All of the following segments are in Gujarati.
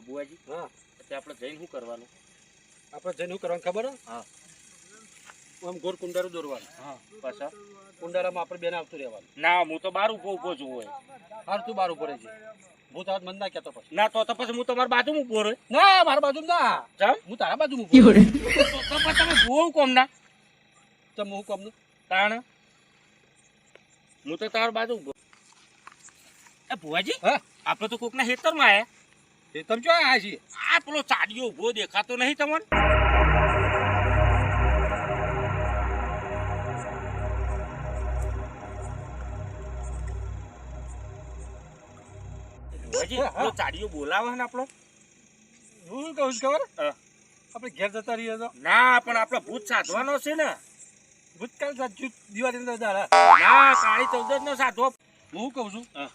બુઆજી? હા. પછી આપણે જઈને શું કરવાનું? આપણે જઈને શું કરવાનું ખબર હે? હા. આમ ઘોર કુંડારું દોરવાનું. હા પાછા? કુંડારામાં આપણે બેન આવતું રહેવાનું. ના હું તો બાર ઊભો ઊભો છું હોય હાર તું બાર ઉપર છે ભૂત હાથ મન ના કહેતો પછી. ના તો તો પછી હું તમારી બાજુમાં ઊભો રહ્યો ના મારા બાજુ ના. ચમ હું તારા બાજુ મૂકું તો તો પછી તમે ભૂવો કોમ ના તો હું કોમ તાણ? હું તો તાર બાજુ ઊભો એ ભુવાજી હા. આપણે તો કોકના ખેતરમાં આયા એ તમે જો આ છે. આ પેલો ચાડિયો ઊભો દેખાતો નહીં તમને? હા, હા. ચાડિયો બોલાવે ને આપણો? હું કહું છું ખબર? હા. આપણે ઘેર જતા રહીએ તો. ના પણ આપણે ભૂત સાધવાનો છે ને. ભૂતકાળ સાચું દિવાળી અંદર દાડા. ના કાળી ચૌદશ નો સાધવો. હું કહું છું. હા.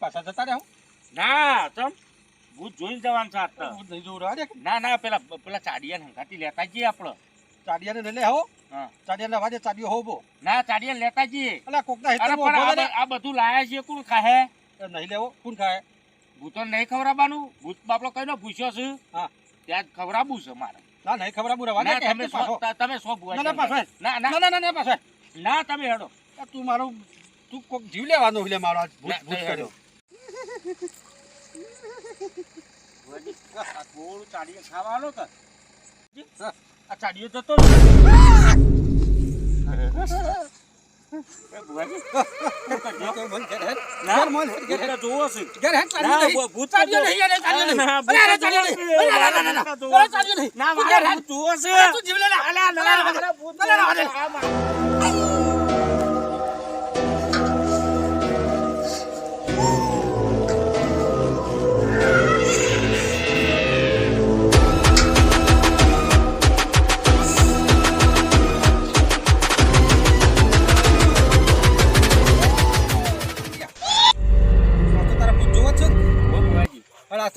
પાછા જતા રહ્યા ના તમ ભૂત જોઈ જવાનું છે આજ તો. હું નહીં જોઉં રહ્યા ના ના પેલા પેલા ચાડિયા હંગાતી લેતા જઈએ આપણે ચાડિયાને લઈ લે હા. વાજે ચાડિયો હોબો ના ચાડિયા લેતા જઈએ. અલા કોકના અરે હેતરમાં પણ ઊભો આ રહે. બ- આ બધું લાયા છે કોણ ખાહે? નહીં લેવો કોણ ખાય ભૂતો નહીં ખવડાવવાનું. ભૂત બાપડો કઈ પૂછ્યો છે. હા. ત્યાં ખવડાવવું છે મારે. ના નહીં કે તમે સો પાછો. તમે સો ભુવા ના, પાછો. ના ના. ના ના પાછો. ના તમે હેડો. તું મારો તું કોક જીવ લેવાનો એટલે મારો ભૂત ભૂત કર્યો. થોડું ચાડીએ ખાવાનો કે? હા. આ ચાડીએ જતો રહ્યો. એ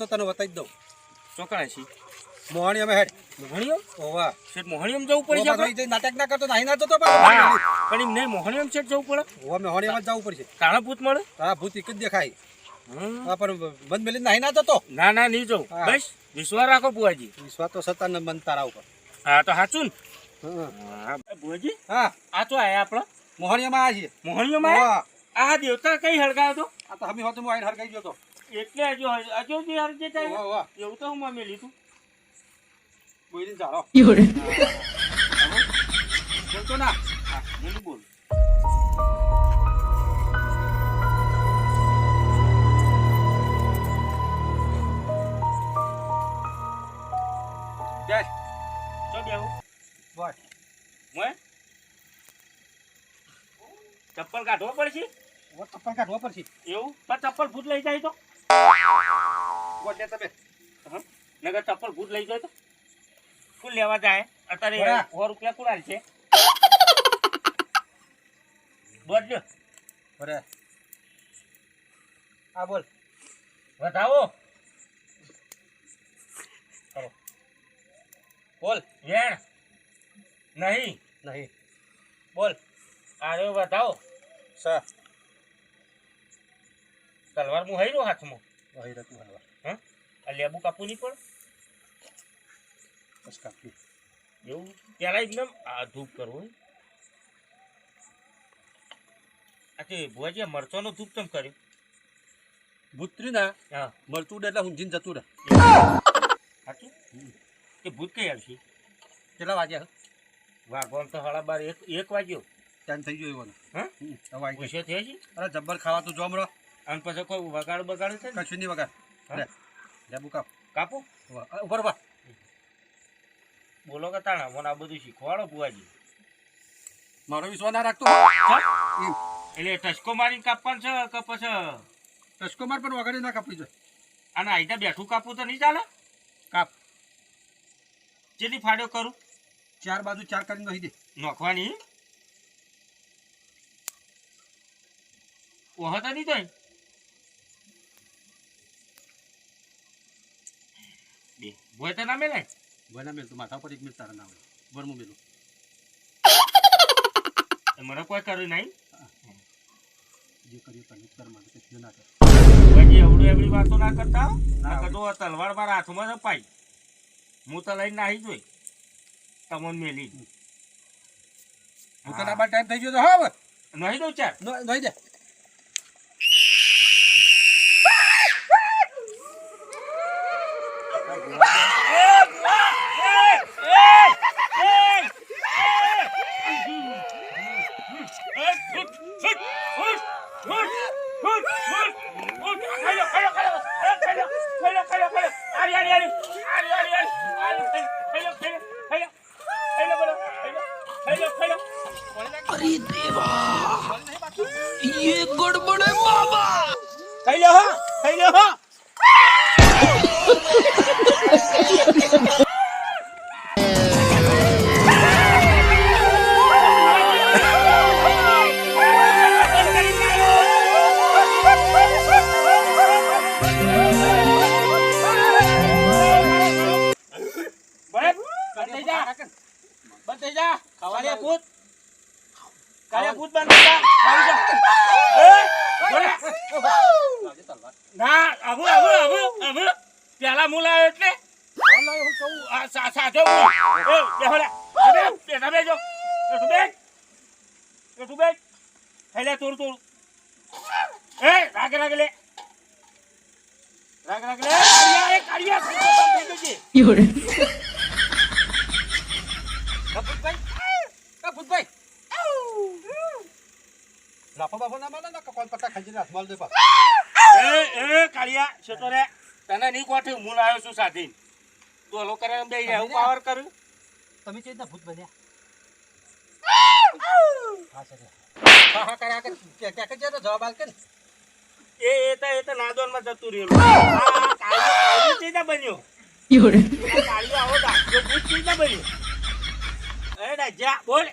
અરે, તો તને બતાવી દઉં. ચોકડા છે. મોહણી અમે હેડ મોહણીયમ? ઓવા શેઠ મોહણીયમ જવું પડે છે? નાટક ના કરતો નાહી ના જતો હા, પણ એમ નહીં મોહણીયમ શેઠ જવું પડે? ઓવા મોહણીયમ જવું પડશે. તાણા ભૂત મળે? તારા ભૂત એક જ દેખાય. હા પણ બંધ મેલી નાહી ના જતો. ના ના નહીં જવું. બસ વિશ્વાસ રાખો બુવાજી વિશ્વાસ તો સતા ને મન તારા ઉપર. હા તો સાચું ને? હા. બુવાજી હા. આ તો આયા આપણે? મોહણીયમ આ છીએ. મોહણીયમ? આ દેવતા કઈ હળગાયો તો? આ તો હમી હોતું હું આઈને હરગાઈ ગયો તો. એટલે હજુ હજુ જે હરજે જે થાય. એવું તો હું મેં લીધું. બોલીને ચાલો，બોલતો ના. હા બોલું બોલ. જય. ચો બેહું. બોલ. મોય ચપ્પલ કાઢવો પડશે? ચપ્પલ કાઢવા પડશે. એવું? પણ ચપ્પલ ભૂત લઈ જાય તો? બોલ લે તમે. નગર ચપ્પલ ભૂત લઈ જાય તો. શું લેવા જાય? અત્યારે સો રૂપિયા કુડાલ છે. બદલ્યો બરે. હા બોલ. વધાવો. બોલ. વેણ. નહીં. નહીં. બોલ. આરે વધાવો. સર તલવાર હું હૈરો હાથમાં. વહી તું હલવાર હા? આ લેબુ કાપવું નહીં પણ? બસ કાપ્યું એવું? ત્યારે એકદમ આ ધૂપ કરવું આ તે ભુવાજી મરચાનો ધૂપ કેમ કર્યો? ભૂતરી ના હા. મરતું ઉડે એટલે ઊંઘીને જતું રહે. સાચું એ ભૂત કઈ આવશે કેટલા વાગ્યા? વાગવામ તો સાડા બાર એક એક વાગ્યો. ટાઈમ થઈ ગયો એવો હા? હવે ગયો. છે? અરે જબ્બર ખાવા તો જોમ રહો અને પછી કોઈ વગાડ બગાડે છે ને? કશું નહીં વગર લે બુ કાપ. કાપો. ઉપર ઉપર બોલો કે તાણા મને આ બધું શીખવાડો બુવાજી મારો વિશ્વાસ ના રાખતો. એટલે ટસકો મારીને કાપવાનું છે કે પછી? ટસકો માર પણ વગાડી ના કાપી જોઈએ. અને આઈતા બેઠું કાપવું તો નહીં ચાલે? કાપ. જેથી ફાડ્યો કરું? ચાર બાજુ ચાર કરીને નહીં દે. નોખવાની? ઓહ તો નહીં તોય. બે ભોય તો ના મેલાય બના મેલ તો માથા પર એક મિલ તારા ના હોય બરમું મેલું મને કોઈ કર્યું નહીં? જે કર્યું તને કર મારે કશું ના કર પછી એવડું એવડી વાતો ના કરતા ના નકર તો આ તલવાર મારા હાથમાં જ પાઈ હું તો લઈને નાહી જોઈ. તમને મેલી હું તો ટાઈમ થઈ ગયો તો હવે. નહીં દઉં ચાર. નો- દે. ખાઈ લો હા ખાઈ લો હા બંધ થઈ જા બંધ થઈ જા કાળિયા ભૂત કાળિયા ભૂત બંધ થઈ જા આવી જા એ બોલે. ના આવું આવું આવું આવું પેલા મું લાવ્યો એટલે સાચો મું. એ બેહો લે. આ બે, બેઠા બેજો. બેઠું બેઠ. બેઠું બેઠ. ખાઈ લે થોડું થોડું. એ રાગે રાગે લે. રાગે રાગે લે. કાળિયા, એ કાળિયા, 人，કપૂતભાઈ કપૂતભાઈ લાફો બાફો ના મારે ને કોલ પટ્ટા ખાઈ જઈને હાથમાં દે પાછો. એ એ કાળિયા છેટો રે તને નહીં કોઠે હું લાવ્યો છું સાથી તું હલો કરે બે એવું પાવર કર્યું તમે ચેતના ભૂત બન્યા? હા સર હા હા કર્યા કે કે કે તો જવાબ આલ કે ને. એ એ તો એ તો નાદોનમાં જતું રહ્યું કાળિયો બન્યો 有人，આ કાળિયો આવો ભૂત ચેતા બન્યો? એ ડાજા બોલ.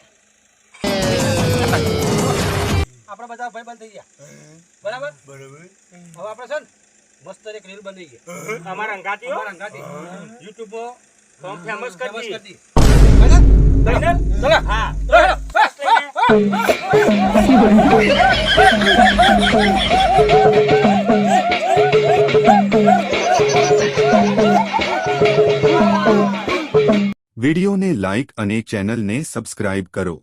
આપણે બધા ભાઈ બંધ થઈ ગયા. બરાબર? બરાબર. હવે આપણે છે ને મસ્ત એક રીલ બની ગઈ અમારા અંગાતીઓ અમારા અંગાથી યુટ્યુબમાં ફોર્મ ફેમસ કરી ફેમસ કરી દી ફાઇનલ? ચલો. હા. વિડિયોને લાઇક અને ચેનલને સબસ્ક્રાઇબ કરો.